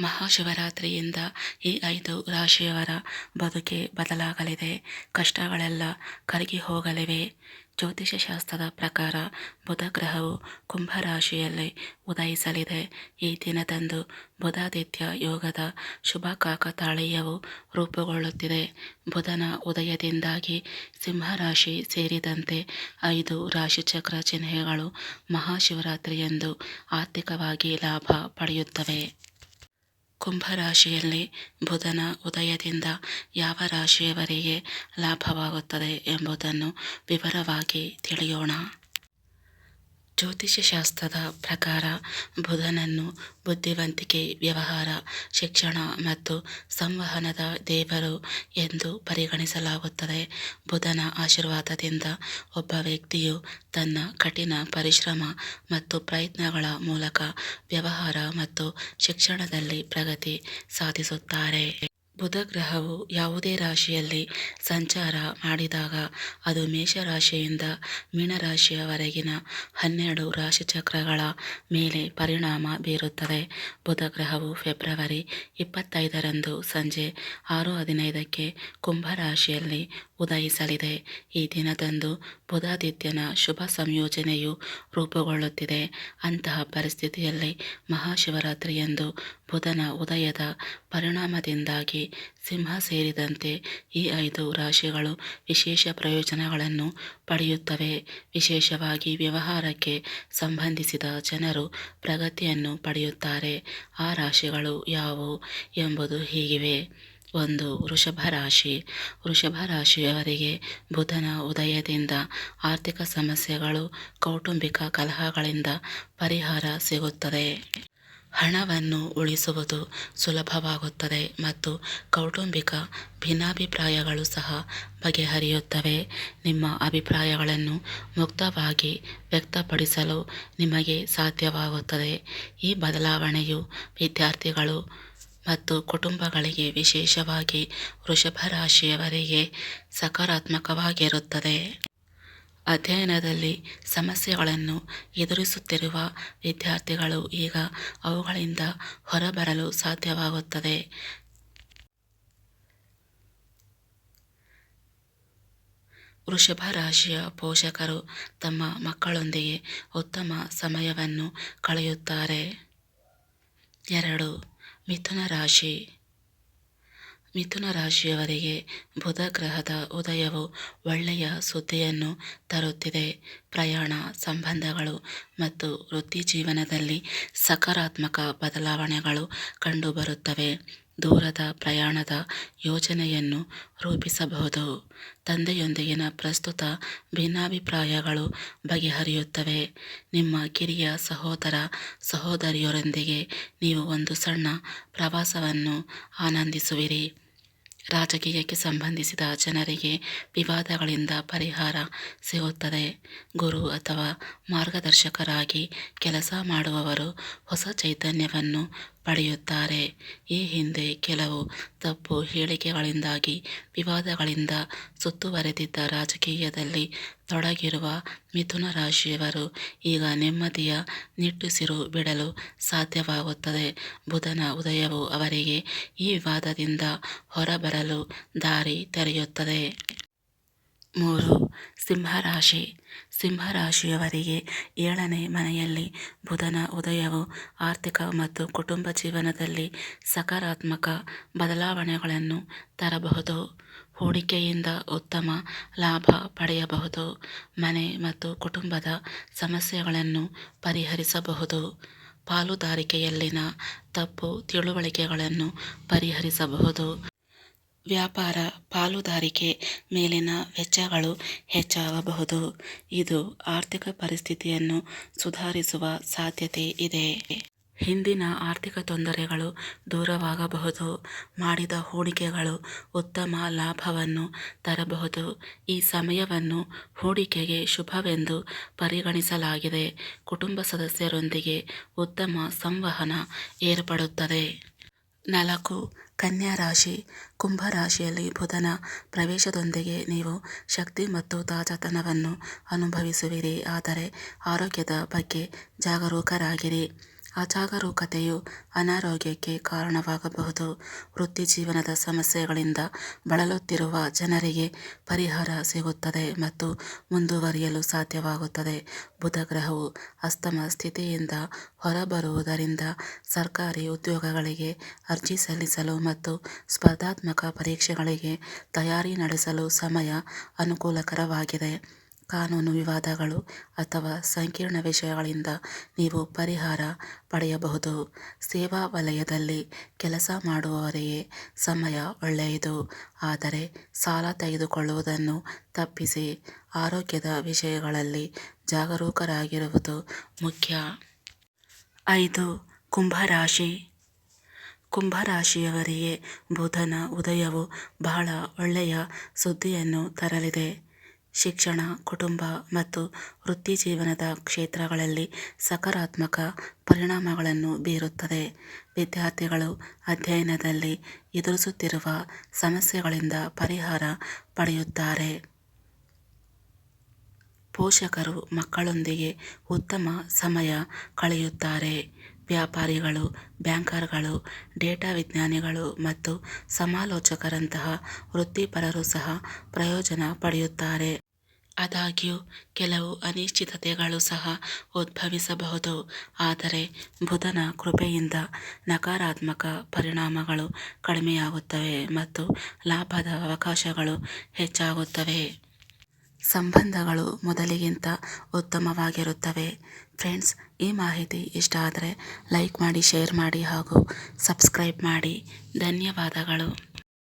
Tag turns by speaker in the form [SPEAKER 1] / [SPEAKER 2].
[SPEAKER 1] ಮಹಾಶಿವರಾತ್ರಿಯಿಂದ ಈ ಐದು ರಾಶಿಯವರ ಬದುಕೆ ಬದಲಾಗಲಿದೆ. ಕಷ್ಟಗಳೆಲ್ಲ ಕರಗಿ ಹೋಗಲಿವೆ. ಜ್ಯೋತಿಷ್ಯ ಶಾಸ್ತ್ರದ ಪ್ರಕಾರ ಬುಧ ಗ್ರಹವು ಕುಂಭ ರಾಶಿಯಲ್ಲಿ ಉದಯಿಸಲಿದೆ. ಈ ದಿನದಂದು ಬುಧಾದಿತ್ಯ ಯೋಗದ ಶುಭ ಕಾಕತಾಳೀಯವು ರೂಪುಗೊಳ್ಳುತ್ತಿದೆ. ಬುಧನ ಉದಯದಿಂದಾಗಿ ಸಿಂಹರಾಶಿ ಸೇರಿದಂತೆ ಐದು ರಾಶಿಚಕ್ರ ಚಿಹ್ನೆಗಳು ಮಹಾಶಿವರಾತ್ರಿಯಂದು ಆರ್ಥಿಕವಾಗಿ ಲಾಭ ಪಡೆಯುತ್ತವೆ. ಕುಂಭರಾಶಿಯಲ್ಲಿ ಬುಧನ ಉದಯದಿಂದ ಯಾವ ರಾಶಿಯವರಿಗೆ ಲಾಭವಾಗುತ್ತದೆ ಎಂಬುದನ್ನು ವಿವರವಾಗಿ ತಿಳಿಯೋಣ. ಜ್ಯೋತಿಷ್ಯ ಶಾಸ್ತ್ರದ ಪ್ರಕಾರ ಬುಧನನ್ನು ಬುದ್ಧಿವಂತಿಕೆ, ವ್ಯವಹಾರ, ಶಿಕ್ಷಣ ಮತ್ತು ಸಂವಹನದ ದೇವರು ಎಂದು ಪರಿಗಣಿಸಲಾಗುತ್ತದೆ. ಬುಧನ ಆಶೀರ್ವಾದದಿಂದ ಒಬ್ಬ ವ್ಯಕ್ತಿಯು ತನ್ನ ಕಠಿಣ ಪರಿಶ್ರಮ ಮತ್ತು ಪ್ರಯತ್ನಗಳ ಮೂಲಕ ವ್ಯವಹಾರ ಮತ್ತು ಶಿಕ್ಷಣದಲ್ಲಿ ಪ್ರಗತಿ ಸಾಧಿಸುತ್ತಾರೆ. ಬುಧ ಗ್ರಹವು ಯಾವುದೇ ರಾಶಿಯಲ್ಲಿ ಸಂಚಾರ ಮಾಡಿದಾಗ ಅದು ಮೇಷರಾಶಿಯಿಂದ ಮೀನರಾಶಿಯವರೆಗಿನ ಹನ್ನೆರಡು ರಾಶಿಚಕ್ರಗಳ ಮೇಲೆ ಪರಿಣಾಮ ಬೀರುತ್ತದೆ. ಬುಧ ಗ್ರಹವು ಫೆಬ್ರವರಿ ಇಪ್ಪತ್ತೈದರಂದು ಸಂಜೆ ಆರು ಹದಿನೈದಕ್ಕೆ ಕುಂಭರಾಶಿಯಲ್ಲಿ ಉದಯಿಸಲಿದೆ. ಈ ದಿನದಂದು ಬುಧಾದಿತ್ಯನ ಶುಭ ಸಂಯೋಜನೆಯು ರೂಪುಗೊಳ್ಳುತ್ತಿದೆ. ಅಂತಹ ಪರಿಸ್ಥಿತಿಯಲ್ಲಿ ಮಹಾಶಿವರಾತ್ರಿಯಂದು ಬುಧನ ಉದಯದ ಪರಿಣಾಮದಿಂದಾಗಿ ಸಿಂಹ ಸೇರಿದಂತೆ ಈ ಐದು ರಾಶಿಗಳು ವಿಶೇಷ ಪ್ರಯೋಜನಗಳನ್ನು ಪಡೆಯುತ್ತವೆ. ವಿಶೇಷವಾಗಿ ವ್ಯವಹಾರಕ್ಕೆ ಸಂಬಂಧಿಸಿದ ಜನರು ಪ್ರಗತಿಯನ್ನು ಪಡೆಯುತ್ತಾರೆ. ಆ ರಾಶಿಗಳು ಯಾವುವು ಎಂಬುದು ಹೀಗಿವೆ. ಒಂದು, ವೃಷಭ ರಾಶಿ. ವೃಷಭ ರಾಶಿಯವರಿಗೆ ಬುಧನ ಉದಯದಿಂದ ಆರ್ಥಿಕ ಸಮಸ್ಯೆಗಳು, ಕೌಟುಂಬಿಕ ಕಲಹಗಳಿಂದ ಪರಿಹಾರ ಸಿಗುತ್ತದೆ. ಹಣವನ್ನು ಉಳಿಸುವುದು ಸುಲಭವಾಗುತ್ತದೆ ಮತ್ತು ಕೌಟುಂಬಿಕ ಭಿನ್ನಾಭಿಪ್ರಾಯಗಳು ಸಹ ಬಗೆಹರಿಯುತ್ತವೆ. ನಿಮ್ಮ ಅಭಿಪ್ರಾಯಗಳನ್ನು ಮುಕ್ತವಾಗಿ ವ್ಯಕ್ತಪಡಿಸಲು ನಿಮಗೆ ಸಾಧ್ಯವಾಗುತ್ತದೆ. ಈ ಬದಲಾವಣೆಯು ವಿದ್ಯಾರ್ಥಿಗಳು ಮತ್ತು ಕುಟುಂಬಗಳಿಗೆ ವಿಶೇಷವಾಗಿ ವೃಷಭ ರಾಶಿಯವರಿಗೆ ಸಕಾರಾತ್ಮಕವಾಗಿರುತ್ತದೆ. ಅಧ್ಯಯನದಲ್ಲಿ ಸಮಸ್ಯೆಗಳನ್ನು ಎದುರಿಸುತ್ತಿರುವ ವಿದ್ಯಾರ್ಥಿಗಳು ಈಗ ಅವುಗಳಿಂದ ಹೊರಬರಲು ಸಾಧ್ಯವಾಗುತ್ತದೆ. ವೃಷಭ ರಾಶಿಯ ಪೋಷಕರು ತಮ್ಮ ಮಕ್ಕಳೊಂದಿಗೆ ಉತ್ತಮ ಸಮಯವನ್ನು ಕಳೆಯುತ್ತಾರೆ. ಎರಡು ಮಿಥುನ ರಾಶಿ ಮಿಥುನ ರಾಶಿಯವರಿಗೆ ಬುಧ ಗ್ರಹದ ಉದಯವು ಒಳ್ಳೆಯ ಸುದ್ದಿಯನ್ನು ತರುತ್ತಿದೆ. ಪ್ರಯಾಣ ಸಂಬಂಧಗಳು ಮತ್ತು ವೃತ್ತಿ ಜೀವನದಲ್ಲಿ ಸಕಾರಾತ್ಮಕ ಬದಲಾವಣೆಗಳು ಕಂಡುಬರುತ್ತವೆ. ದೂರದ ಪ್ರಯಾಣದ ಯೋಜನೆಯನ್ನು ರೂಪಿಸಬಹುದು. ತಂದೆಯೊಂದಿಗಿನ ಪ್ರಸ್ತುತ ಭಿನ್ನಾಭಿಪ್ರಾಯಗಳು ಬಗೆಹರಿಯುತ್ತವೆ. ನಿಮ್ಮ ಕಿರಿಯ ಸಹೋದರ ಸಹೋದರಿಯರೊಂದಿಗೆ ನೀವು ಒಂದು ಸಣ್ಣ ಪ್ರವಾಸವನ್ನು ಆನಂದಿಸುವಿರಿ. ರಾಜಕೀಯಕ್ಕೆ ಸಂಬಂಧಿಸಿದ ಜನರಿಗೆ ವಿವಾದಗಳಿಂದ ಪರಿಹಾರ ಸಿಗುತ್ತದೆ. ಗುರು ಅಥವಾ ಮಾರ್ಗದರ್ಶಕರಾಗಿ ಕೆಲಸ ಮಾಡುವವರು ಹೊಸ ಚೈತನ್ಯವನ್ನು ಪಡೆಯುತ್ತಾರೆ. ಈ ಹಿಂದೆ ಕೆಲವು ತಪ್ಪು ಹೇಳಿಕೆಗಳಿಂದಾಗಿ, ವಿವಾದಗಳಿಂದ ಸುತ್ತುವರೆದಿದ್ದ ರಾಜಕೀಯದಲ್ಲಿ ತೊಡಗಿರುವ ಮಿಥುನ ರಾಶಿಯವರು ಈಗ ನೆಮ್ಮದಿಯ ನಿಟ್ಟುಸಿರು ಬಿಡಲು ಸಾಧ್ಯವಾಗುತ್ತದೆ. ಬುಧನ ಉದಯವು ಅವರಿಗೆ ಈ ವಿವಾದದಿಂದ ಹೊರಬರಲು ದಾರಿ ತೆರೆಯುತ್ತದೆ ಮೂರು ಸಿಂಹರಾಶಿ. ಸಿಂಹರಾಶಿಯವರಿಗೆ ಏಳನೇ ಮನೆಯಲ್ಲಿ ಬುಧನ ಉದಯವು ಆರ್ಥಿಕ ಮತ್ತು ಕುಟುಂಬ ಜೀವನದಲ್ಲಿ ಸಕಾರಾತ್ಮಕ ಬದಲಾವಣೆಗಳನ್ನು ತರಬಹುದು. ಹೂಡಿಕೆಯಿಂದ ಉತ್ತಮ ಲಾಭ ಪಡೆಯಬಹುದು. ಮನೆ ಮತ್ತು ಕುಟುಂಬದ ಸಮಸ್ಯೆಗಳನ್ನು ಪರಿಹರಿಸಬಹುದು. ಪಾಲುದಾರಿಕೆಯಲ್ಲಿನ ತಪ್ಪು ತಿಳುವಳಿಕೆಗಳನ್ನು ಪರಿಹರಿಸಬಹುದು. ವ್ಯಾಪಾರ ಪಾಲುದಾರಿಕೆ ಮೇಲಿನ ವೆಚ್ಚಗಳು ಹೆಚ್ಚಾಗಬಹುದು. ಇದು ಆರ್ಥಿಕ ಪರಿಸ್ಥಿತಿಯನ್ನು ಸುಧಾರಿಸುವ ಸಾಧ್ಯತೆ ಇದೆ. ಹಿಂದಿನ ಆರ್ಥಿಕ ತೊಂದರೆಗಳು ದೂರವಾಗಬಹುದು. ಮಾಡಿದ ಹೂಡಿಕೆಗಳು ಉತ್ತಮ ಲಾಭವನ್ನು ತರಬಹುದು. ಈ ಸಮಯವನ್ನು ಹೂಡಿಕೆಗೆ ಶುಭವೆಂದು ಪರಿಗಣಿಸಲಾಗಿದೆ. ಕುಟುಂಬ ಸದಸ್ಯರೊಂದಿಗೆ ಉತ್ತಮ ಸಂವಹನ ಏರ್ಪಡುತ್ತದೆ. ನಾಲ್ಕು ಕನ್ಯಾ ರಾಶಿ, ಕುಂಭ ರಾಶಿಯಲ್ಲಿ ಬುಧನ ಪ್ರವೇಶದೊಂದಿಗೆ ನೀವು ಶಕ್ತಿ ಮತ್ತು ತಾಜಾತನವನ್ನು ಅನುಭವಿಸುವಿರಿ. ಆದರೆ ಆರೋಗ್ಯದ ಬಗ್ಗೆ ಜಾಗರೂಕರಾಗಿರಿ. ಅಜಾಗರೂಕತೆಯು ಅನಾರೋಗ್ಯಕ್ಕೆ ಕಾರಣವಾಗಬಹುದು. ವೃತ್ತಿಜೀವನದ ಸಮಸ್ಯೆಗಳಿಂದ ಬಳಲುತ್ತಿರುವ ಜನರಿಗೆ ಪರಿಹಾರ ಸಿಗುತ್ತದೆ ಮತ್ತು ಮುಂದುವರಿಯಲು ಸಾಧ್ಯವಾಗುತ್ತದೆ. ಬುಧ ಗ್ರಹವು ಅಸ್ತಮ ಸ್ಥಿತಿಯಿಂದ ಹೊರಬರುವುದರಿಂದ ಸರ್ಕಾರಿ ಉದ್ಯೋಗಗಳಿಗೆ ಅರ್ಜಿ ಸಲ್ಲಿಸಲು ಮತ್ತು ಸ್ಪರ್ಧಾತ್ಮಕ ಪರೀಕ್ಷೆಗಳಿಗೆ ತಯಾರಿ ನಡೆಸಲು ಸಮಯ ಅನುಕೂಲಕರವಾಗಿದೆ. ಕಾನೂನು ವಿವಾದಗಳು ಅಥವಾ ಸಂಕೀರ್ಣ ವಿಷಯಗಳಿಂದ ನೀವು ಪರಿಹಾರ ಪಡೆಯಬಹುದು. ಸೇವಾ ವಲಯದಲ್ಲಿ ಕೆಲಸ ಮಾಡುವವರಿಗೆ ಸಮಯ ಒಳ್ಳೆಯದು. ಆದರೆ ಸಾಲ ತೆಗೆದುಕೊಳ್ಳುವುದನ್ನು ತಪ್ಪಿಸಿ ಆರೋಗ್ಯದ ವಿಷಯಗಳಲ್ಲಿ ಜಾಗರೂಕರಾಗಿರುವುದು ಮುಖ್ಯ. ಐದು, ಕುಂಭರಾಶಿ. ಕುಂಭರಾಶಿಯವರಿಗೆ ಬುಧನ ಉದಯವು ಬಹಳ ಒಳ್ಳೆಯ ಸುದ್ದಿಯನ್ನು ತರಲಿದೆ. ಶಿಕ್ಷಣ, ಕುಟುಂಬ ಮತ್ತು ವೃತ್ತಿ ಜೀವನದ ಕ್ಷೇತ್ರಗಳಲ್ಲಿ ಸಕಾರಾತ್ಮಕ ಪರಿಣಾಮಗಳನ್ನು ಬೀರುತ್ತದೆ. ವಿದ್ಯಾರ್ಥಿಗಳು ಅಧ್ಯಯನದಲ್ಲಿ ಎದುರಿಸುತ್ತಿರುವ ಸಮಸ್ಯೆಗಳಿಂದ ಪರಿಹಾರ ಪಡೆಯುತ್ತಾರೆ. ಪೋಷಕರು ಮಕ್ಕಳೊಂದಿಗೆ ಉತ್ತಮ ಸಮಯ ಕಳೆಯುತ್ತಾರೆ. ವ್ಯಾಪಾರಿಗಳು, ಬ್ಯಾಂಕರ್ಗಳು, ಡೇಟಾ ವಿಜ್ಞಾನಿಗಳು ಮತ್ತು ಸಮಾಲೋಚಕರಂತಹ ವೃತ್ತಿಪರರು ಸಹ ಪ್ರಯೋಜನ ಪಡೆಯುತ್ತಾರೆ. ಆದಾಗ್ಯೂ ಕೆಲವು ಅನಿಶ್ಚಿತತೆಗಳು ಸಹ ಉದ್ಭವಿಸಬಹುದು. ಆದರೆ ಬುಧನ ಕೃಪೆಯಿಂದ ನಕಾರಾತ್ಮಕ ಪರಿಣಾಮಗಳು ಕಡಿಮೆಯಾಗುತ್ತವೆ ಮತ್ತು ಲಾಭದ ಅವಕಾಶಗಳು ಹೆಚ್ಚಾಗುತ್ತವೆ. ಸಂಬಂಧಗಳು ಮೊದಲಿಗಿಂತ ಉತ್ತಮವಾಗಿರುತ್ತವೆ. ಫ್ರೆಂಡ್ಸ್, ಈ ಮಾಹಿತಿ ಇಷ್ಟ ಆದರೆ ಲೈಕ್ ಮಾಡಿ, ಶೇರ್ ಮಾಡಿ ಹಾಗೂ ಸಬ್ಸ್ಕ್ರೈಬ್ ಮಾಡಿ. ಧನ್ಯವಾದಗಳು.